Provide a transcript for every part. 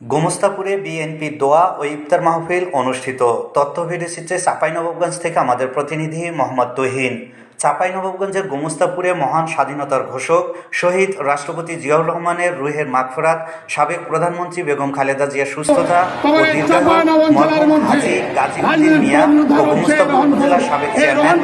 গোমস্তাপুরে BNP দোয়া ও ইফতার মাহফিল অনুষ্ঠিত। তথ্য ভিডিওচিত্রে চাঁপাইনবাবগঞ্জ থেকে আমাদের প্রতিনিধি মোহাম্মদ তহিন। চাঁপাইনবাবগঞ্জের গোমস্তাপুরে মহান স্বাধীনতার ঘোষক শহীদ রাষ্ট্রপতি জিয়াউর রহমানের রুহের মাগফরাত সাবেক প্রধানমন্ত্রী বেগম খালেদা জিয়ার সুস্থতা ও হাজী মিয়া ও গোমস্তাপুর উপজেলার সাবেক চেয়ারম্যান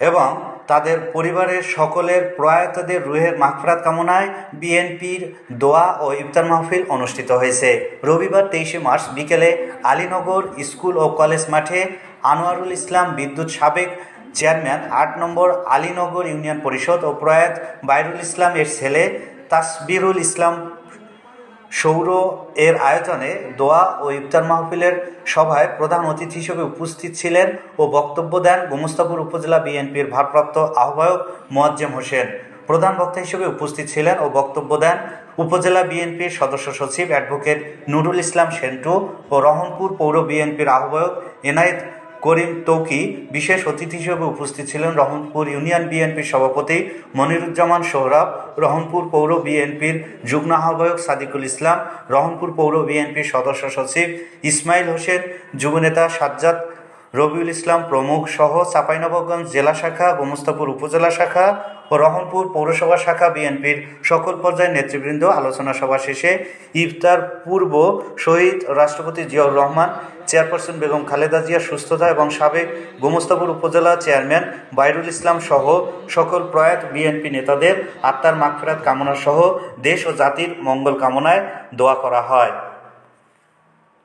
এবং তাদের পরিবারের সকলের প্রয়াতদের রুহের মাগফিরাত কামনায় বিএনপির দোয়া ও ইফতার মাহফিল অনুষ্ঠিত হয়েছে। রবিবার তেইশে মার্চ বিকেলে আলীনগর স্কুল ও কলেজ মাঠে আনোয়ারুল ইসলাম বিদ্যুৎ সাবেক চেয়ারম্যান আট নম্বর আলীনগর ইউনিয়ন পরিষদ ও প্রয়াত বাইরুল ইসলাম এর ছেলে তাসবিরুল ইসলাম সৌর এর আয়োজনে দোয়া ও ইফতার মাহফিলের সভায় প্রধান অতিথি হিসেবে উপস্থিত ছিলেন ও বক্তব্য দেন গোমস্তাপুর উপজেলা বিএনপির ভারপ্রাপ্ত আহ্বায়ক মোয়াজ্জেম হোসেন। প্রধান বক্তা হিসেবে উপস্থিত ছিলেন ও বক্তব্য দেন উপজেলা বিএনপির সদস্য সচিব অ্যাডভোকেট নুরুল ইসলাম সেন্টু ও রহনপুর পৌর বিএনপির আহ্বায়ক এনায়েত করিম তৌকি বিশেষ অতিথি হিসেবে উপস্থিত ছিলেন রহনপুর ইউনিয়ন বিএনপির সভাপতি মনিরুজ্জামান সোহরাব রহনপুর পৌর বিএনপির যুগ্ম আহ্বায়ক সাদিকুল ইসলাম রহনপুর পৌর বিএনপির সদস্য সচিব ইসমাইল হোসেন, যুবনেতা সাজ্জাদ রবিউল ইসলাম প্রমুখ সহ চাঁপাইনবাবগঞ্জ জেলা শাখা, গোমস্তাপুর উপজেলা শাখা ও রহনপুর পৌরসভা শাখা বিএনপির সকল পর্যায়ের নেতৃবৃন্দ আলোচনা সভা শেষে ইফতার পূর্ব শহীদ রাষ্ট্রপতি জিয়াউর রহমান, চেয়ারপারসন বেগম খালেদা জিয়ার সুস্থতা এবং সাবেক গোমস্তাপুর উপজেলা চেয়ারম্যান বাইরুল ইসলাম সহ সকল প্রয়াত বিএনপি নেতাদের আত্মার মাগফিরাত কামনা সহ দেশ ও জাতির মঙ্গল কামনায় দোয়া করা হয়।